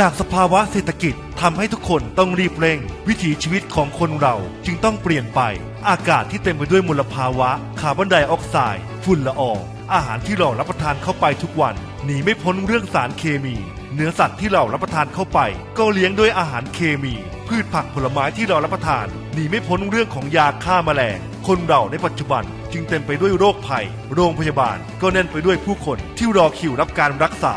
จากสภาวะเศรษฐกิจทำให้ทุกคนต้องรีบเร่ง วิถีชีวิตของคนเราจึงต้องเปลี่ยนไป อากาศที่เต็มไปด้วยมลภาวะ คาร์บอนไดออกไซด์ฝุ่นละอองอาหารที่เรารับประทานเข้าไปทุกวันหนีไม่พ้นเรื่องสารเคมี เนื้อสัตว์ที่เรารับประทานเข้าไป ก็เลี้ยงด้วยอาหารเคมี พืชผักผลไม้ที่เรารับประทานหนีไม่พ้นเรื่องของยาฆ่าแมลง คนเราในปัจจุบันจึงเต็มไปด้วยโรคภัย โรงพยาบาลก็แน่นไปด้วยผู้คนที่รอคิวรับการรักษา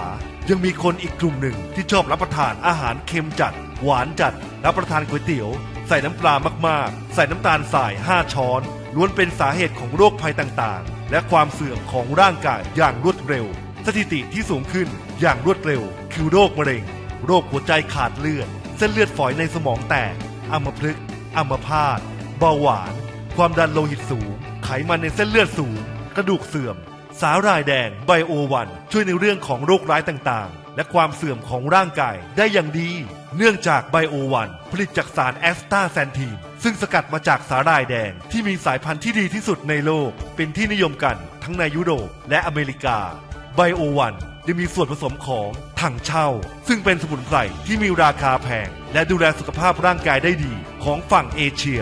ยังมีคนอีกกลุ่มหนึ่งที่ชอบรับประทานอาหารเค็มจัด หวานจัด รับประทานก๋วยเตี๋ยว ใส่น้ำปลามากๆ ใส่น้ำตาลทราย 5 ช้อน ล้วนเป็นสาเหตุของโรคภัยต่างๆ และความเสื่อมของร่างกายอย่างรวดเร็ว สถิติที่สูงขึ้นอย่างรวดเร็ว คือโรคมะเร็ง โรคหัวใจขาดเลือด เส้นเลือดฝอยในสมองแตกอัมพฤกษ์อัมพาตเบาหวาน ความดันโลหิตสูง ไขมันในเส้นเลือดสูง กระดูกเสื่อม สาหร่ายแดงไบโอวันช่วยในเรื่องของโรคร้ายต่างๆ และความเสื่อมของร่างกายได้อย่างดี เนื่องจากไบโอวันผลิตจากสารแอสตาแซนทีนซึ่งสกัดมาจากสาหร่ายแดงที่มีสายพันธุ์ที่ดีที่สุดในโลก เป็นที่นิยมกันทั้งในยุโรปและอเมริกาไบโอวันยังมีส่วนผสมของถังเช่า ซึ่งเป็นสมุนไพรที่มีราคาแพง และดูแลสุขภาพร่างกายได้ดีของฝั่งเอเชีย